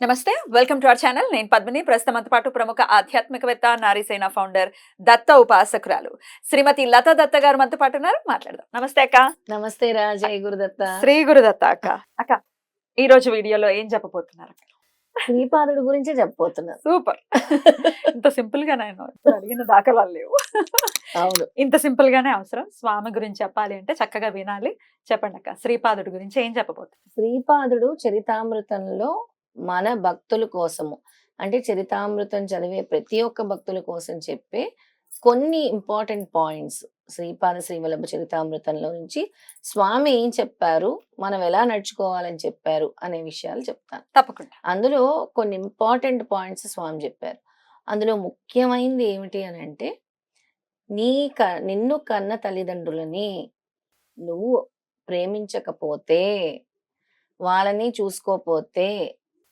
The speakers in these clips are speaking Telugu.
నమస్తే వెల్కమ్ టు అవర్ ఛానల్. నేను పద్మిని. ప్రస్తుతంతో పాటు ప్రముఖ ఆధ్యాత్మికవేత్త నారీసేన ఫౌండర్ దత్త ఉపాసకురాలు శ్రీమతి లతా దత్త గారు మనతో పాటు ఉన్నారు. మాట్లాడదాం. నమస్తే అక్క. నమస్తే రా జయ గురుదత్త శ్రీ గురుదత్త అక్క. అక్క ఈ రోజు వీడియోలో ఏం చెప్పబోతున్నారు అక్క? శ్రీపాదుడి గురించే చెప్పబోతున్నాను సూపర్. ఇంత సింపుల్గా నేను అడిగిన దాఖలాలు లేవు. అవును. ఇంత సింపుల్ గానే అవసరం. స్వామి గురించి చెప్పాలి అంటే చక్కగా వినాలి. చెప్పండి అక్క శ్రీపాదుడి గురించి ఏం చెప్పబోతున్నారు? శ్రీపాదుడు చరితామృతంలో మన భక్తుల కోసము. అంటే చరితామృతం చదివే ప్రతి ఒక్క భక్తుల కోసం చెప్పే కొన్ని ఇంపార్టెంట్ పాయింట్స్. శ్రీపాద శ్రీవల్లభ చరితామృతంలో నుంచి స్వామి ఏం చెప్పారు? మనం ఎలా నడుచుకోవాలని చెప్పారు? అనే విషయాలు చెప్తాను. తప్పకుండా. అందులో కొన్ని ఇంపార్టెంట్ పాయింట్స్ స్వామి చెప్పారు. అందులో ముఖ్యమైనది ఏమిటి అని అంటే నీ క నిన్ను కన్న తల్లిదండ్రులని నువ్వు ప్రేమించకపోతే వాళ్ళని చూసుకోపోతే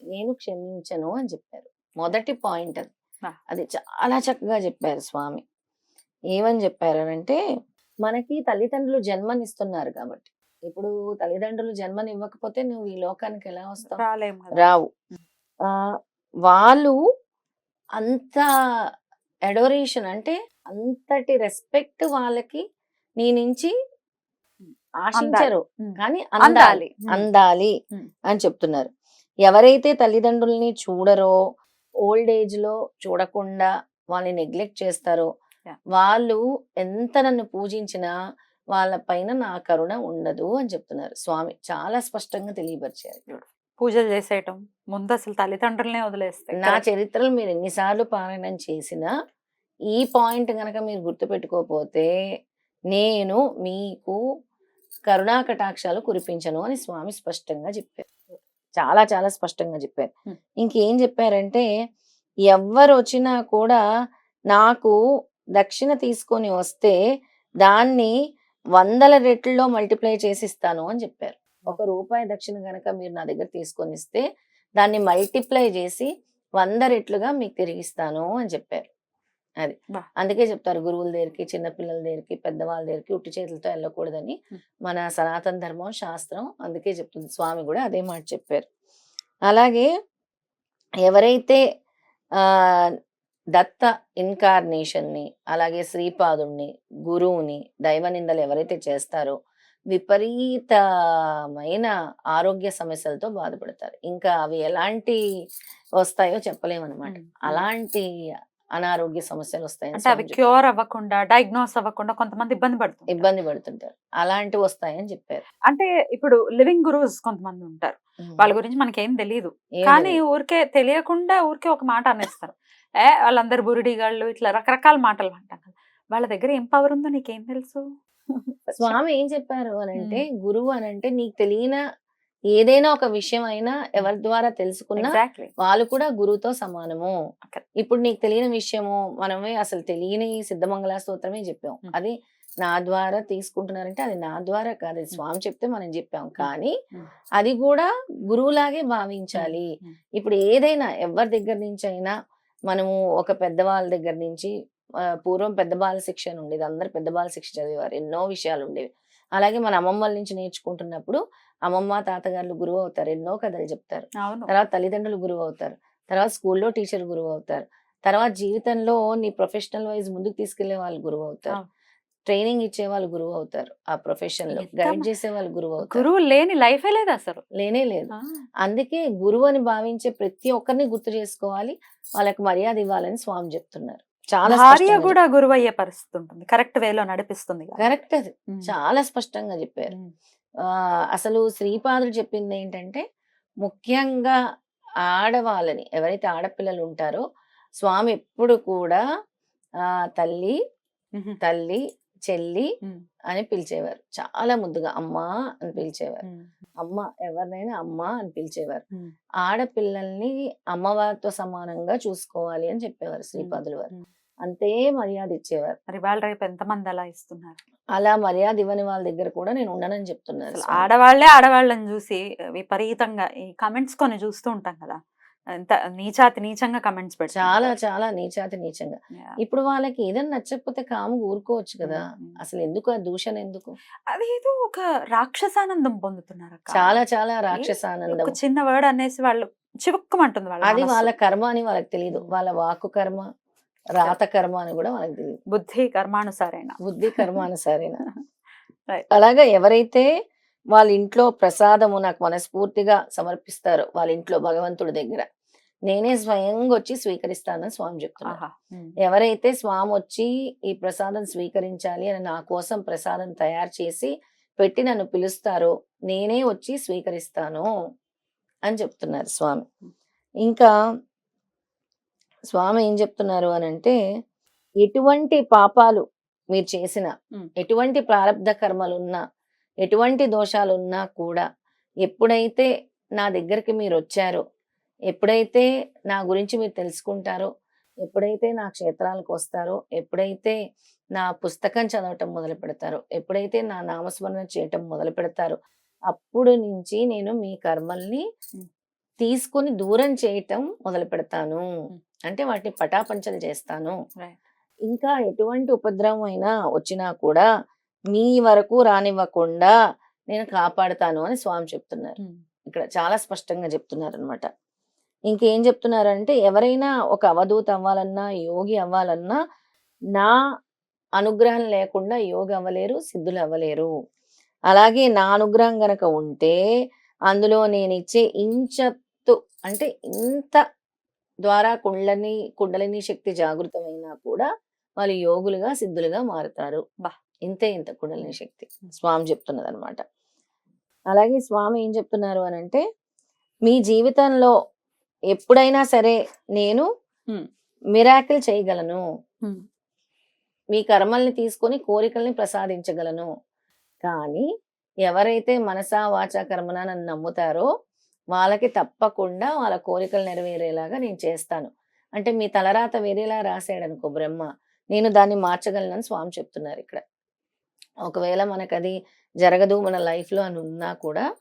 నేను క్షమించను అని చెప్పారు. మొదటి పాయింట్ అది. అది చాలా చక్కగా చెప్పారు స్వామి. ఏమని చెప్పారు అంటే మనకి తల్లిదండ్రులు జన్మనిస్తున్నారు కాబట్టి. ఇప్పుడు తల్లిదండ్రులు జన్మనివ్వకపోతే నువ్వు ఈ లోకానికి ఎలా వస్తావు. రావు. వాళ్ళు అంత అడోరేషన్ అంటే అంతటి రెస్పెక్ట్ వాళ్ళకి నీ నుంచి ఆశించరు. కానీ అందాలి. అందాలి. అని చెప్తున్నారు. ఎవరైతే తల్లిదండ్రుల్ని చూడరో ఓల్డ్ ఏజ్లో చూడకుండా వాళ్ళని నెగ్లెక్ట్ చేస్తారో. వాళ్ళు ఎంత నన్ను పూజించినా వాళ్ళ పైన నా కరుణ ఉండదు అని చెప్తున్నారు. స్వామి చాలా స్పష్టంగా తెలియపరిచారు. పూజలు చేసేయటం ముందు అసలు తల్లిదండ్రులనే వదిలేస్తే నా చరిత్రలు మీరు ఎన్నిసార్లు పారాయణం చేసినా ఈ పాయింట్ గనక మీరు గుర్తుపెట్టుకోకపోతే నేను మీకు కరుణా కటాక్షాలు కురిపించను అని స్వామి స్పష్టంగా చెప్పారు. చాలా చాలా స్పష్టంగా చెప్పారు. ఇంకేం చెప్పారంటే ఎవ్వరు వచ్చినా కూడా నాకు దక్షిణ తీసుకొని వస్తే దాన్ని వందల రెట్లలో మల్టిప్లై చేసి ఇస్తాను అని చెప్పారు. ఒక రూపాయి దక్షిణ గనక మీరు నా దగ్గర తీసుకొని ఇస్తే దాన్ని మల్టిప్లై చేసి వంద రెట్లుగా మీకు తిరిగిస్తాను అని చెప్పారు. అది. అందుకే చెప్తారు గురువుల దగ్గరికి చిన్నపిల్లల దగ్గరికి పెద్దవాళ్ళ దగ్గరికి ఉట్టి చేతులతో వెళ్ళకూడదని. మన సనాతన ధర్మం శాస్త్రం అందుకే చెప్తుంది స్వామి కూడా అదే మాట చెప్పారు అలాగే ఎవరైతే ఆ దత్త ఇన్కార్నేషన్ని అలాగే శ్రీపాదుణ్ణి గురువుని దైవ నిందలు ఎవరైతే చేస్తారో విపరీతమైన ఆరోగ్య సమస్యలతో బాధపడతారు ఇంకా అవి ఎలాంటి వస్తాయో చెప్పలేమన్నమాట. అలాంటి అనారోగ్య సమస్యలు వస్తాయని అంటే అవి. క్యూర్ అవ్వకుండా డయాగ్నోస్ అవ్వకుండా కొంతమంది ఇబ్బంది పడుతుంది ఇబ్బంది పడుతుంటారు. అలాంటి వస్తాయని చెప్పారు. అంటే ఇప్పుడు లివింగ్ గురూస్ కొంతమంది ఉంటారు. వాళ్ళ గురించి మనకేం తెలియదు కానీ. ఊరికే తెలియకుండా ఊరికే ఒక మాట అనేస్తారు. ఏ వాళ్ళందరు బురిడిగాళ్ళు ఇట్లా రకరకాల మాటలు అంటాం కదా. వాళ్ళ దగ్గర ఏం పవర్ ఉందో నీకేం తెలుసు? స్వామి ఏం చెప్పారు అని అంటే గురువు అని అంటే నీకు తెలియని ఏదైనా ఒక విషయం అయినా ఎవరి ద్వారా తెలుసుకున్నా వాళ్ళు కూడా గురువుతో సమానము. ఇప్పుడు నీకు తెలియని విషయము మనమే అసలు తెలియని సిద్ధమంగళ స్తోత్రమే చెప్పాం. అది నా ద్వారా తీసుకుంటున్నారంటే అది నా ద్వారా కాదు స్వామి చెప్తే మనం చెప్పాం కానీ. అది కూడా గురువులాగే భావించాలి. ఇప్పుడు ఏదైనా ఎవరి దగ్గర నుంచి అయినా మనము ఒక పెద్దవాళ్ళ దగ్గర నుంచి పూర్వం పెద్ద బాల శిక్షణ ఉండేది. అందరు పెద్ద బాల శిక్ష చదివారు ఎన్నో విషయాలు ఉండేవి. అలాగే మన అమ్మమ్మల నుంచి నేర్చుకుంటున్నప్పుడు అమ్మమ్మ తాతగారులు గురువు అవుతారు ఎన్నో కథలు చెప్తారు. తర్వాత తల్లిదండ్రులు గురువు అవుతారు తర్వాత స్కూల్లో టీచర్ గురువు అవుతారు తర్వాత జీవితంలో నీ ప్రొఫెషనల్ వైజ్ ముందుకు తీసుకెళ్ళే వాళ్ళు గురువు అవుతారు. ట్రైనింగ్ ఇచ్చే వాళ్ళు గురువు అవుతారు ఆ ప్రొఫెషన్లో గైడ్ చేసే వాళ్ళు గురువు అవుతారు గురువు లేని లైఫే లేదు అసలు. లేనే లేదు. అందుకే గురువు అని భావించే ప్రతి ఒక్కరిని గుర్తు చేసుకోవాలి. వాళ్ళకి మర్యాద ఇవ్వాలని స్వామి చెప్తున్నారు. చాలా భార్య కూడా గురువు అయ్యే పరిస్థితి ఉంటుంది కరెక్ట్ వేలో నడిపిస్తుంది. కరెక్ట్ అది. చాలా స్పష్టంగా చెప్పారు అసలు శ్రీపాదుడు చెప్పింది ఏంటంటే ముఖ్యంగా ఆడవాళ్ళని ఎవరైతే ఆడపిల్లలు ఉంటారో స్వామి ఎప్పుడు కూడా ఆ తల్లి. తల్లి చెల్లి. అని పిలిచేవారు చాలా ముద్దుగా అమ్మా అని పిలిచేవారు. అమ్మ ఎవరినైనా అమ్మ అని పిలిచేవారు. ఆడపిల్లల్ని అమ్మవారితో సమానంగా చూసుకోవాలి అని చెప్పేవారు శ్రీపాదులు వారు. అంతే మర్యాద ఇచ్చేవారు మరి వాళ్ళ రేపు ఎంతమంది అలా ఇస్తున్నారు అలా మర్యాద ఇవ్వని వాళ్ళ దగ్గర కూడా నేను ఉండనని స్వామి. ఆడవాళ్ళే ఆడవాళ్ళని చూసి విపరీతంగా ఈ కమెంట్స్ కొన్ని చూస్తూ ఉంటాం కదా నీచాతి నీచంగా కమెంట్స్ పెడతారు చాలా చాలా నీచాతి నీచంగా. ఇప్పుడు వాళ్ళకి ఏదైనా నచ్చకపోతే కాము ఊరుకోవచ్చు కదా. అసలు ఎందుకు ఆ దూషణ ఎందుకు? అది ఏదో ఒక రాక్షసానందం పొందుతున్నారు. చాలా చాలా రాక్షసానందం. చిన్న వర్డ్ అనేసి వాళ్ళు చివుక్కుమంటుంది వాళ్ళ అది. వాళ్ళ కర్మ అని వాళ్ళకి తెలియదు వాళ్ళ వాక్కు కర్మ రాత కర్మ అని కూడా వాళ్ళకి తెలియదు బుద్ధి కర్మానుసారైన? బుద్ధి కర్మ అనుసారేనా Right. అలాగా ఎవరైతే వాళ్ళ ఇంట్లో ప్రసాదము నాకు మనస్ఫూర్తిగా సమర్పిస్తారో వాళ్ళ ఇంట్లో భగవంతుడి దగ్గర నేనే స్వయంగా వచ్చి స్వీకరిస్తానని స్వామి. ఉమ్. ఎవరైతే స్వామి వచ్చి ఈ ప్రసాదం స్వీకరించాలి అని నా కోసం ప్రసాదం తయారు చేసి పెట్టి నన్ను పిలుస్తారో నేనే వచ్చి స్వీకరిస్తాను అని చెప్తున్నారు స్వామి ఇంకా స్వామి ఏం చెప్తున్నారు అని అంటే ఎటువంటి పాపాలు మీరు చేసిన. ఎటువంటి ప్రారంధ కర్మలు ఉన్నా ఎటువంటి దోషాలు ఉన్నా కూడా ఎప్పుడైతే నా దగ్గరికి మీరు వచ్చారో ఎప్పుడైతే నా గురించి మీరు తెలుసుకుంటారో ఎప్పుడైతే నా క్షేత్రాలకు వస్తారో ఎప్పుడైతే నా పుస్తకం చదవటం మొదలు పెడతారో ఎప్పుడైతే నా నామస్మరణ చేయటం మొదలు పెడతారో అప్పుడు నుంచి నేను మీ కర్మల్ని. తీసుకొని దూరం చేయటం మొదలు పెడతాను అంటే వాటిని పటాపంచలు చేస్తాను. ఇంకా ఎటువంటి ఉపద్రవం అయినా వచ్చినా కూడా మీ వరకు రానివ్వకుండా నేను కాపాడుతాను అని స్వామి చెప్తున్నారు. ఇక్కడ చాలా స్పష్టంగా చెప్తున్నారు అనమాట ఇంకేం చెప్తున్నారంటే ఎవరైనా ఒక అవధూత అవ్వాలన్నా యోగి అవ్వాలన్నా నా అనుగ్రహం లేకుండా యోగి అవ్వలేరు సిద్ధులు అవ్వలేరు అలాగే నా అనుగ్రహం గనక ఉంటే అందులో నేను ఇచ్చే ఇంచత్తు అంటే ఇంత ద్వారా కుండలిని కుండలిని శక్తి జాగృతమైనా కూడా వాళ్ళు యోగులుగా సిద్ధులుగా మారుతారు బా. ఇంతే ఇంత కుండలిని శక్తి. స్వామి చెప్తున్నది అనమాట అలాగే స్వామి ఏం చెప్తున్నారు అని అంటే మీ జీవితంలో ఎప్పుడైనా సరే నేను. మిరాకిల్ చేయగలను. మీ కర్మల్ని తీసుకొని కోరికల్ని ప్రసాదించగలను. కానీ ఎవరైతే మనసా వాచా కర్మన నన్ను నమ్ముతారో వాళ్ళకి తప్పకుండా వాళ్ళ కోరికలు నెరవేరేలాగా నేను చేస్తాను. అంటే మీ తలరాత వేరేలా రాసాడు అనుకో బ్రహ్మ నేను దాన్ని మార్చగలనని స్వామి చెప్తున్నారు ఇక్కడ. ఒకవేళ మనకు అది జరగదు మన life లో అని ఉన్నా కూడా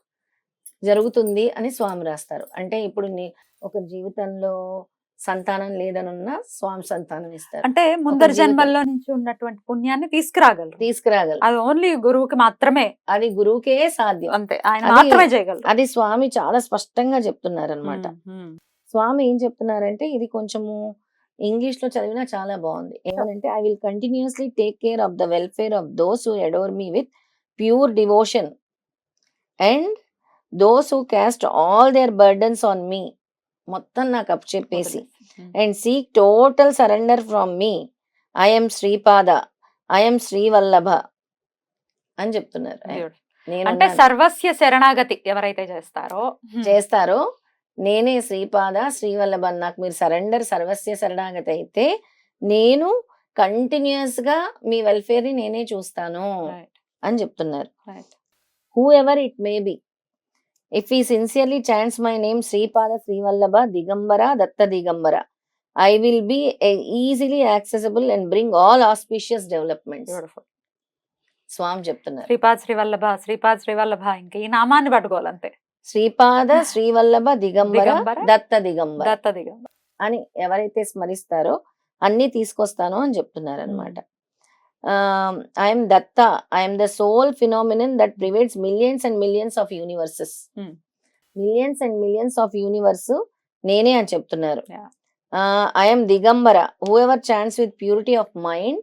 జరుగుతుంది అని స్వామి రాస్తారు. అంటే ఇప్పుడు నీ ఒక జీవితంలో సంతానం లేదనున్నా స్వామి సంతానం ఇస్తారు. అంటే ముందర. జన్మల్లో నుంచి ఉన్నటువంటి పుణ్యాన్ని తీసుకురాగలరు. తీసుకురాగలరు. అది ఓన్లీ గురువుకి మాత్రమే. అది గురువుకే సాధ్యం. అంతే ఆయన అది- మాత్రమే చేయగలరు. అది స్వామి చాలా స్పష్టంగా చెప్తున్నారు అనమాట. స్వామి ఏం చెప్తున్నారంటే ఇది కొంచెము ఇంగ్లీష్లో చదివినా చాలా బాగుంది. ఏమనంటే I will continuously take care of the welfare of those who adore me with pure devotion and those who cast all their burdens on me మొత్తం నాకు అప్ చెప్పేసి. And seek total surrender from me I am Shripada I am Shrivallabha అని చెప్తున్నారు. అంటే. సర్వస్య శరణాగతి ఎవరైతే చేస్తారో చేస్తారో నేనే శ్రీపాద శ్రీవల్లభ నాకు మీరు సరెండర్ సర్వస్య శరణాగతి అయితే నేను కంటిన్యూస్గా మీ వెల్ఫేర్ని నేనే చూస్తాను అని చెప్తున్నారు. Whoever it may be if he sincerely chants my name Shripada Shrivallabha Digambara Datta Digambara I will be easily accessible and bring all auspicious developments Beautiful. Swami చెప్తున్నారు. శ్రీపాద్ శ్రీవల్లభ శ్రీపాద్ శ్రీవల్లభ ఇంకా ఈ నామాన్ని పట్టుకోవాలంతే. శ్రీపాద శ్రీవల్లభ దిగంబర దత్త దిగంబర దత్త దిగంబర అని ఎవరైతే స్మరిస్తారో అన్ని తీసుకొస్తాను అని చెప్తున్నారు అనమాట I am Datta I am the soul phenomenon that pervades millions and millions of universes. Millions and millions of universe నేనే అని చెప్తున్నారు. I am Digambara whoever chants with purity of mind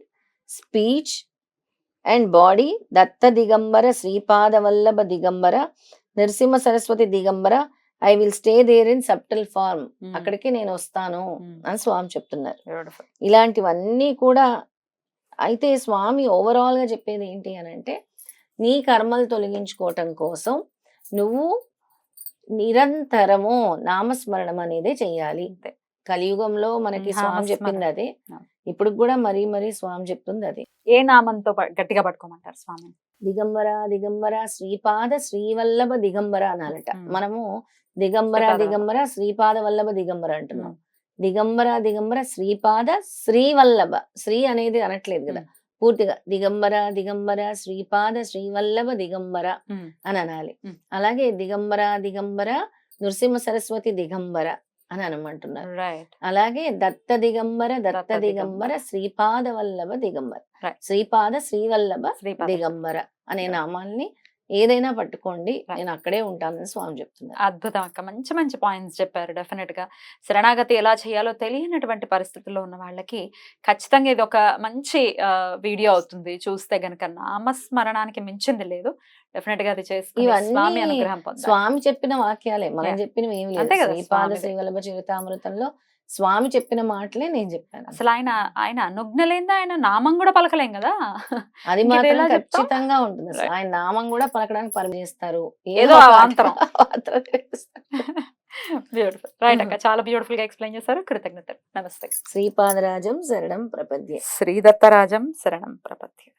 speech and body Datta Digambara Shripada Vallabha Digambara Narasimha Saraswati Digambara I will stay there in subtle form అక్కడికి నేను వస్తాను. అని స్వామి చెప్తున్నారు. ఇలాంటివన్నీ కూడా అయితే స్వామి ఓవరాల్గా చెప్పేది ఏంటి అని అంటే నీ కర్మలు తొలగించుకోవటం కోసం నువ్వు నిరంతరము నామస్మరణం అనేది చెయ్యాలి. కలియుగంలో మనకి స్వామి. చెప్పింది అదే. ఇప్పుడు కూడా మరీ మరీ స్వామి చెప్తుంది అదే ఏ నామంతో గట్టిగా పట్టుకోమంటారు స్వామి దిగంబర దిగంబర శ్రీపాద శ్రీవల్లభ దిగంబర అనాలట. మనము దిగంబర దిగంబర శ్రీపాద వల్లభ దిగంబర అంటున్నాం. దిగంబర దిగంబర శ్రీపాద శ్రీవల్లభ. శ్రీ అనేది అనట్లేదు కదా. పూర్తిగా దిగంబర దిగంబర శ్రీపాద శ్రీవల్లభ దిగంబర అని అనాలి. అలాగే దిగంబర దిగంబర నృసింహ సరస్వతి దిగంబర అని అనమంటున్నారు. అలాగే దత్త దిగంబర దత్త దిగంబర. శ్రీపాద వల్లభ దిగంబర. శ్రీపాద శ్రీవల్లభ దిగంబర. అనే. నామాల్ని ఏదైనా పట్టుకోండి. నేను అక్కడే ఉంటానని స్వామి చెప్తున్నారు అద్భుతం అక్క మంచి మంచి పాయింట్స్ చెప్పారు డెఫినెట్గా శరణాగతి ఎలా చేయాలో తెలియనటువంటి పరిస్థితుల్లో ఉన్న వాళ్ళకి ఖచ్చితంగా ఇది ఒక మంచి వీడియో అవుతుంది చూస్తే గనక నామస్మరణానికి మించింది లేదు డెఫినెట్గా అది ఇవన్నీ స్వామి అనుగ్రహం స్వామి చెప్పిన వాక్యాలే మనం. చెప్పినవి ఏమి లేదు శ్రీపాద. శ్రీవల్లభ చరితామృతంలో స్వామి చెప్పిన మాటలే నేను చెప్పాను. అసలు ఆయన ఆయన అనుజ్ఞ లేదా ఆయన నామం కూడా పలకలేం కదా? అది మాత్రం? ఖచ్చితంగా ఉంటుంది. అసలు. ఆయన నామం కూడా పలకడానికి పరమేస్తారు ఏదో అవాంతరం. బ్యూటిఫుల్ రైట్ అక్క. చాలా బ్యూటిఫుల్గా ఎక్స్ప్లెయిన్ చేశారు. కృతజ్ఞతలు. నమస్తే. శ్రీపాదరాజం శరణం ప్రపద్యే. శ్రీదత్తరాజం శరణం ప్రపత్తి